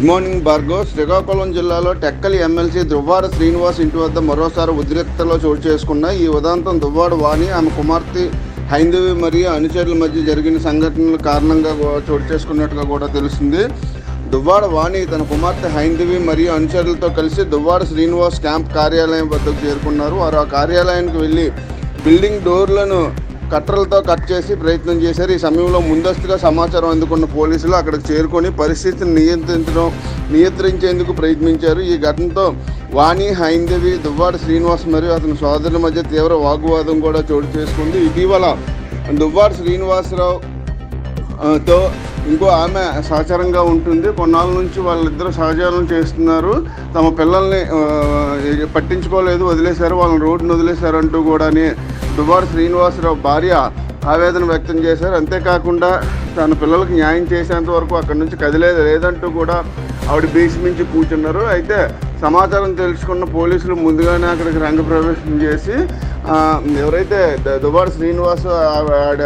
Good morning Bhargav. Srikakulam జిల్లాలో Tekkali MLC Duvvada Srinivas ఇంటి వద్ద మరోసారి ఉద్రిక్తలో చోటు చేసుకున్న ఈ ఉదాంతం దువ్వాడ వాణి ఆమె కుమార్తె హైందవి మరియు అనుచరుల మధ్య జరిగిన సంఘటనల కారణంగా చోటు చేసుకున్నట్టుగా కూడా తెలుస్తుంది. దువ్వాడ వాణి తన కుమార్తె హైందవి మరియు అనుచరులతో కలిసి దువ్వాడ శ్రీనివాస్ క్యాంప్ కార్యాలయం వద్దకు చేరుకున్నారు. వారు ఆ కార్యాలయానికి వెళ్ళి బిల్డింగ్ డోర్లను కట్టర్లతో కట్ చేసి ప్రయత్నం చేశారు. ఈ సమయంలో ముందస్తుగా సమాచారం అందుకున్న పోలీసులు అక్కడికి చేరుకొని పరిస్థితిని నియంత్రించడం నియంత్రించేందుకు ప్రయత్నించారు. ఈ ఘటనతో వాణి హైందవి దువ్వాడ శ్రీనివాస్ మరియు అతని సోదరుల మధ్య తీవ్ర వాగ్వాదం కూడా చోటు చేసుకుంది. ఇటీవల దువ్వాడ శ్రీనివాసరావు తో ఇంకో ఆమె సహచరంగా ఉంటుంది. కొన్నాళ్ళ నుంచి వాళ్ళిద్దరు సహచారం చేస్తున్నారు. తమ పిల్లల్ని పట్టించుకోలేదు వదిలేశారు. వాళ్ళని రోడ్డును వదిలేశారు అంటూ కూడాని దుబారు శ్రీనివాసరావు భార్య ఆవేదన వ్యక్తం చేశారు. అంతేకాకుండా తన పిల్లలకు న్యాయం చేసేంత వరకు అక్కడి నుంచి కదిలేదు. లేదంటూ కూడా ఆవిడ భీష్మించి కూర్చున్నారు. అయితే సమాచారం తెలుసుకున్న పోలీసులు ముందుగానే అక్కడికి రంగప్రవేశం చేసి ఎవరైతే ద- దుబాడు శ్రీనివాస్ ఆవిడ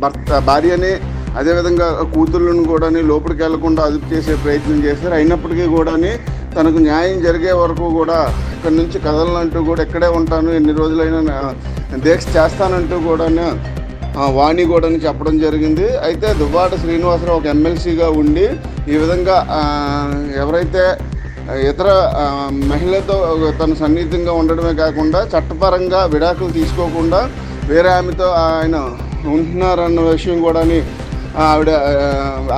భర్త భార్యని అదేవిధంగా కూతుళ్ళను కూడా లోపలికి వెళ్ళకుండా అదుపు చేసే ప్రయత్నం చేశారు. అయినప్పటికీ కూడా తనకు న్యాయం జరిగే వరకు కూడా ఇక్కడ నుంచి కదలనంటూ కూడా ఇక్కడే ఉంటాను ఎన్ని రోజులైనా దీక్ష చేస్తానంటూ కూడా వాణి కూడా చెప్పడం జరిగింది. అయితే దువ్వాడ శ్రీనివాసరావు ఒక ఎమ్మెల్సీగా ఉండి ఈ విధంగా ఎవరైతే ఇతర మహిళతో తను సన్నిహితంగా ఉండడమే కాకుండా చట్టపరంగా విడాకులు తీసుకోకుండా వేరే ఆమెతో ఆయన ఉంటున్నారన్న విషయం కూడా ఆవిడ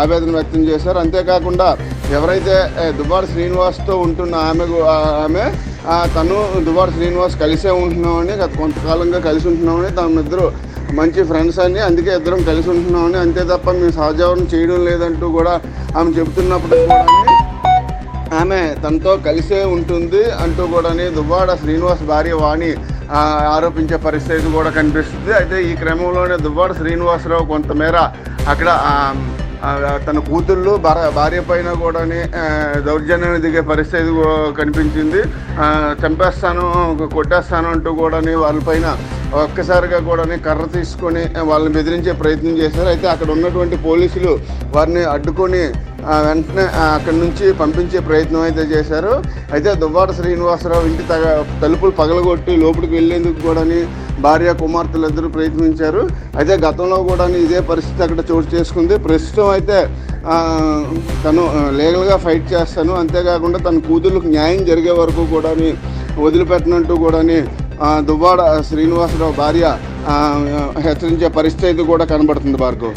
ఆవేదన వ్యక్తం చేశారు. అంతేకాకుండా ఎవరైతే దుబార్ శ్రీనివాస్తో ఉంటున్న ఆమె ఆమె తను దుబార్ శ్రీనివాస్ కలిసే ఉంటున్నామని గత కొంతకాలంగా కలిసి ఉంటున్నామని తమ ఇద్దరు మంచి ఫ్రెండ్స్ అని అందుకే ఇద్దరం కలిసి ఉంటున్నామని అంతే తప్ప మేము సహజీవనం చేయడం లేదంటూ కూడా ఆమె చెబుతున్నప్పుడు కూడా ఆమె తనతో కలిసే ఉంటుంది అంటూ కూడా దువ్వాడ శ్రీనివాస్ భార్య వాణి ఆరోపించే పరిస్థితి కూడా కనిపిస్తుంది. అయితే ఈ క్రమంలోనే దువ్వాడ శ్రీనివాసరావు కొంతమేర అక్కడ తన కూతుళ్ళు భార్య భార్య పైన కూడా దౌర్జన్యాన్ని దిగే పరిస్థితి కనిపించింది. చంపేస్తాను కొట్టేస్తాను అంటూ కూడా వాళ్ళపైన ఒక్కసారిగా కూడా కర్ర తీసుకొని వాళ్ళని బెదిరించే ప్రయత్నం చేశారు. అయితే అక్కడ ఉన్నటువంటి పోలీసులు వారిని అడ్డుకొని వెంటనే అక్కడి నుంచి పంపించే ప్రయత్నం అయితే చేశారు. అయితే దువ్వాడ శ్రీనివాసరావు ఇంటి తగ తలుపులు పగలగొట్టి లోపలికి వెళ్ళేందుకు కూడా భార్య కుమార్తెలు ఇద్దరు ప్రయత్నించారు. అయితే గతంలో కూడా ఇదే పరిస్థితి అక్కడ చోటు చేసుకుంది. ప్రస్తుతం అయితే తను లీగల్గా ఫైట్ చేస్తాను. అంతేకాకుండా తన కూతుర్లకు న్యాయం జరిగే వరకు కూడా వదిలిపెట్టనంటూ కూడా దువ్వాడ శ్రీనివాసరావు భార్య హెచ్చరించే పరిస్థితి కూడా కనబడుతుంది భార్గవ్